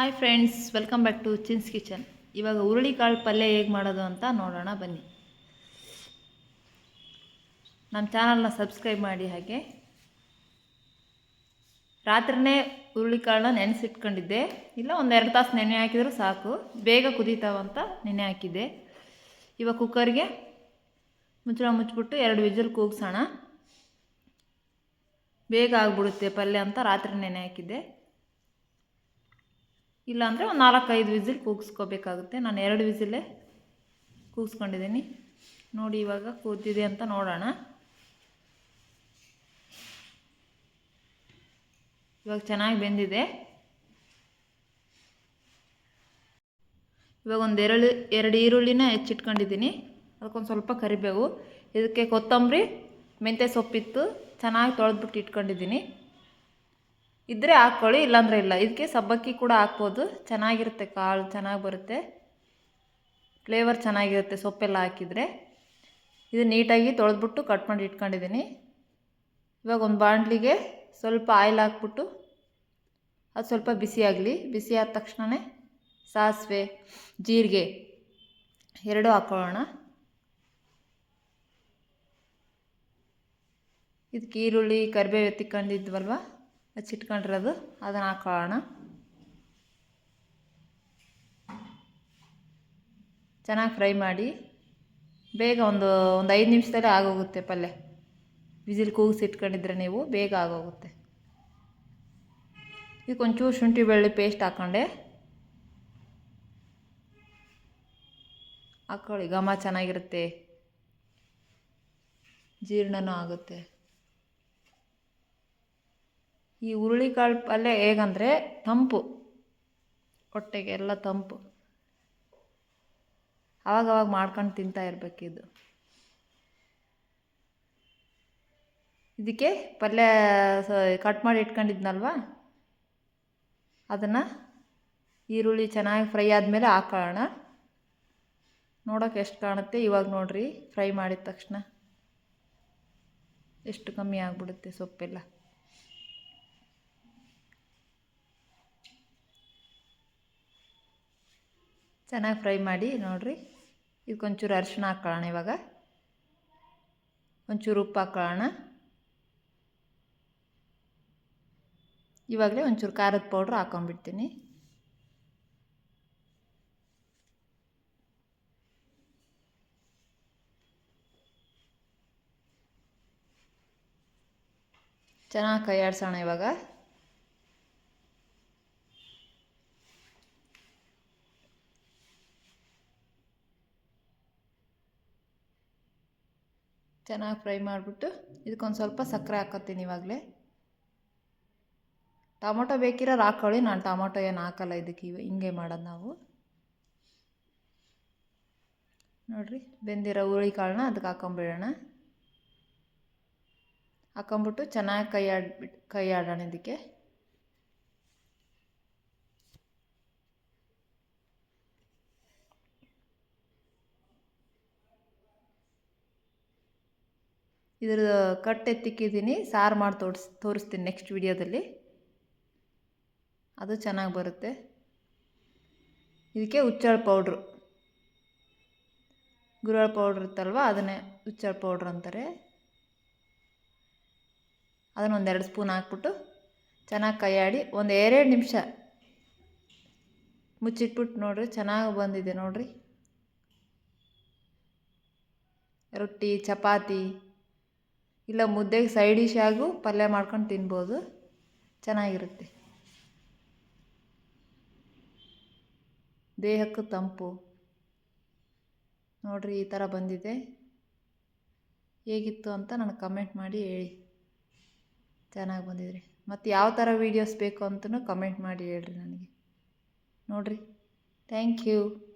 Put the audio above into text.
Hi friends welcome back to Chin's kitchen ಇವಾಗ ಹುರುಳಿಕಾಳು ಪಲ್ಯ ಹೇಗೆ ಮಾಡೋದು ಅಂತ ನೋಡೋಣ, ಬನ್ನಿ. ನಮ್ಮ ಚಾನಲ್ನ ಸಬ್ಸ್ಕ್ರೈಬ್ ಮಾಡಿ ಹಾಗೆ. ರಾತ್ರಿನೇ ಹುರುಳಿಕಾಳನ್ನ ನೆನೆಸಿಟ್ಕೊಂಡಿದ್ದೆ. ಇಲ್ಲ, ಒಂದು ಎರಡು ತಾಸು ನೆನೆ ಹಾಕಿದರೂ ಸಾಕು. ಬೇಗ ಕುದೀತಾವಂತ ನೆನೆ ಹಾಕಿದ್ದೆ. ಇವಾಗ ಕುಕ್ಕರ್ಗೆ ಮುಚ್ಚಳ ಮುಚ್ಚಿಬಿಟ್ಟು ಎರಡು ವಿಜಲ್ ಕೂಗ್ಸೋಣ. ಬೇಗ ಆಗಿಬಿಡುತ್ತೆ ಪಲ್ಯ ಅಂತ ರಾತ್ರಿ ನೆನೆ ಹಾಕಿದ್ದೆ. ಇಲ್ಲಾಂದರೆ ಒಂದು ನಾಲ್ಕೈದು ವಿಸಿಲ್ ಕೂಗಿಸ್ಕೋಬೇಕಾಗುತ್ತೆ. ನಾನು ಎರಡು ವಿಸಿಲೇ ಕೂಗಿಸ್ಕೊಂಡಿದ್ದೀನಿ. ನೋಡಿ ಇವಾಗ ಕೂತಿದೆ ಅಂತ ನೋಡೋಣ. ಇವಾಗ ಚೆನ್ನಾಗಿ ಬೆಂದಿದೆ. ಇವಾಗ ಒಂದು ಎರಡು ಎರಡು ಈರುಳ್ಳಿನ ಹೆಚ್ಚಿಟ್ಕೊಂಡಿದ್ದೀನಿ. ಅದಕ್ಕೊಂದು ಸ್ವಲ್ಪ ಕರಿಬೇವು. ಇದಕ್ಕೆ ಕೊತ್ತಂಬರಿ, ಮೆಂತ್ಯ ಸೊಪ್ಪಿತ್ತು, ಚೆನ್ನಾಗಿ ತೊಳೆದ್ಬಿಟ್ಟು ಇಟ್ಕೊಂಡಿದ್ದೀನಿ. ಇದ್ದರೆ ಹಾಕ್ಕೊಳ್ಳಿ ಇಲ್ಲಾಂದರೆ ಇಲ್ಲ. ಇದಕ್ಕೆ ಸಬ್ಬಕ್ಕಿ ಕೂಡ ಹಾಕ್ಬೋದು. ಚೆನ್ನಾಗಿರುತ್ತೆ, ಕಾಳು ಚೆನ್ನಾಗಿ ಬರುತ್ತೆ. ಫ್ಲೇವರ್ ಚೆನ್ನಾಗಿರುತ್ತೆ ಸೊಪ್ಪೆಲ್ಲ ಹಾಕಿದರೆ. ಇದು ನೀಟಾಗಿ ತೊಳೆದ್ಬಿಟ್ಟು ಕಟ್ ಮಾಡಿ ಇಟ್ಕೊಂಡಿದ್ದೀನಿ. ಇವಾಗ ಒಂದು ಬಾಣಲಿಗೆ ಸ್ವಲ್ಪ ಆಯಿಲ್ ಹಾಕ್ಬಿಟ್ಟು ಅದು ಸ್ವಲ್ಪ ಬಿಸಿ ಆಗಲಿ. ಬಿಸಿ ಆದ ತಕ್ಷಣವೇ ಸಾಸಿವೆ, ಜೀರಿಗೆ ಎರಡೂ ಹಾಕ್ಕೊಳ್ಳೋಣ ಇದಕ್ಕೆ ಈರುಳ್ಳಿ, ಕರಿಬೇವು ಎತ್ತಿಕೊಂಡಿದ್ವಲ್ವ? ಹಚ್ಚಿಟ್ಕೊಂಡಿರೋದು ಅದನ್ನು ಹಾಕೊಳ್ಳೋಣ ಚೆನ್ನಾಗಿ ಫ್ರೈ ಮಾಡಿ ಬೇಗ ಒಂದು ಒಂದು ಐದು ನಿಮಿಷದಲ್ಲಿ ಆಗೋಗುತ್ತೆ ಪಲ್ಯ ವಿಸಿಲ್ ಕೂಗಿಸಿ ಇಟ್ಕೊಂಡಿದ್ರೆ ನೀವು ಬೇಗ ಆಗೋಗುತ್ತೆ ಇದಕ್ಕೆ ಒಂಚೂರು ಶುಂಠಿ ಬೆಳ್ಳುಳ್ಳಿ ಪೇಸ್ಟ್ ಹಾಕ್ಕೊಂಡೆ ಹಾಕ್ಕೊಳ್ಳಿ ಘಮ ಚೆನ್ನಾಗಿರುತ್ತೆ ಜೀರ್ಣನೂ ಆಗುತ್ತೆ ಈ ಹುರುಳಿಕಾಳು ಪಲ್ಯ ಹೇಗಂದರೆ ತಂಪು, ಹೊಟ್ಟೆಗೆ ಎಲ್ಲ ತಂಪು. ಅವಾಗವಾಗ ಮಾಡ್ಕೊಂಡು ತಿಂತಾ ಇರಬೇಕಿದು ಇದಕ್ಕೆ ಪಲ್ಯ ಕಟ್ ಮಾಡಿ ಇಟ್ಕೊಂಡಿದ್ನಲ್ವ? ಅದನ್ನು ಈರುಳ್ಳಿ ಚೆನ್ನಾಗಿ ಫ್ರೈ ಆದಮೇಲೆ ಹಾಕೊಳ್ಳೋಣ ನೋಡೋಕೆ ಎಷ್ಟು ಕಾಣುತ್ತೆ? ಇವಾಗ ನೋಡಿರಿ, ಫ್ರೈ ಮಾಡಿದ ತಕ್ಷಣ. ಎಷ್ಟು ಕಮ್ಮಿ ಆಗಿಬಿಡುತ್ತೆ ಸೊಪ್ಪೆಲ್ಲ. ಚೆನ್ನಾಗಿ ಫ್ರೈ ಮಾಡಿ ನೋಡಿರಿ. ಇದಕ್ಕೊಂಚೂರು ಅರಿಶಿಣ ಹಾಕ್ಕೊಳ್ಳೋಣ ಇವಾಗ. ಒಂಚೂರು ಉಪ್ಪು ಹಾಕ್ಕೊಳ್ಳೋಣ ಇವಾಗಲೇ ಒಂಚೂರು ಖಾರದ ಪೌಡ್ರ್ ಹಾಕೊಂಡ್ಬಿಡ್ತೀನಿ ಚೆನ್ನಾಗಿ ಕೈ ಇವಾಗ. ಚೆನ್ನಾಗಿ ಫ್ರೈ ಮಾಡಿಬಿಟ್ಟು ಇದಕ್ಕೊಂದು ಸ್ವಲ್ಪ ಸಕ್ಕರೆ ಹಾಕೋತೀನಿ ಇವಾಗಲೇ. ಟೊಮೊಟೊ ಬೇಕಿರೋರು ಹಾಕೊಳ್ಳಿ ನಾನು ಟೊಮೊಟೊ ಏನು ಹಾಕಲ್ಲ ಇದಕ್ಕೆ ಇವ ಹಿಂಗೆ ಮಾಡೋದು ನಾವು. ನೋಡಿರಿ, ಬೆಂದಿರೋ ಹುರುಳಿ ಕಾಳನ್ನ ಅದಕ್ಕೆ ಹಾಕೊಂಬಿಡೋಣ. ಹಾಕೊಂಬಿಟ್ಟು ಚೆನ್ನಾಗಿ ಕೈ ಆಡ್ಬಿಟ್ಟು ಕೈ ಆಡೋಣ ಇದಕ್ಕೆ. ಇದ್ರ ಕಟ್ ಎತ್ತಿಕ್ಕಿದ್ದೀನಿ, ಸಾರು ಮಾಡಿ ತೋರಿಸ್, ತೋರಿಸ್ತೀನಿ ನೆಕ್ಸ್ಟ್ ವಿಡಿಯೋದಲ್ಲಿ ಅದು ಚೆನ್ನಾಗಿ ಬರುತ್ತೆ. ಇದಕ್ಕೆ ಹುಚ್ಚಳ ಪೌಡ್ರು ಗುರಳ ಪೌಡ್ರ್ ಇತ್ತಲ್ವ, ಅದನ್ನೇ ಉಚ್ಚಳ ಪೌಡ್ರ್ ಅಂತಾರೆ. ಅದನ್ನು ಒಂದೆರಡು ಸ್ಪೂನ್ ಹಾಕ್ಬಿಟ್ಟು ಚೆನ್ನಾಗಿ ಕೈಯಾಡಿ ಒಂದು ಎರಡು ನಿಮಿಷ ಮುಚ್ಚಿಟ್ಬಿಟ್ಟು ನೋಡ್ರಿ, ಚೆನ್ನಾಗಿ ಬಂದಿದೆ ನೋಡಿರಿ. ರೊಟ್ಟಿ, ಚಪಾತಿ. ಇಲ್ಲ ಮುದ್ದೆಗೆ ಸೈಡ್ ಡಿಶ್ ಆಗು ಪಲ್ಯ ಮಾಡ್ಕೊಂಡು ತಿನ್ಬೋದು. ಚೆನ್ನಾಗಿರುತ್ತೆ. ದೇಹಕ್ಕೂ ತಂಪು. ನೋಡಿರಿ ಈ ಥರ ಬಂದಿದೆ. ಹೇಗಿತ್ತು ಅಂತ ನನಗೆ ಕಮೆಂಟ್ ಮಾಡಿ ಹೇಳಿ. ಚೆನ್ನಾಗಿ ಬಂದಿದ್ರಿ ಮತ್ತು ಯಾವ ಥರ ವೀಡಿಯೋಸ್ ಬೇಕು ಅಂತಲೂ ಕಮೆಂಟ್ ಮಾಡಿ ಹೇಳ್ರಿ ನನಗೆ. ನೋಡಿರಿ. Thank you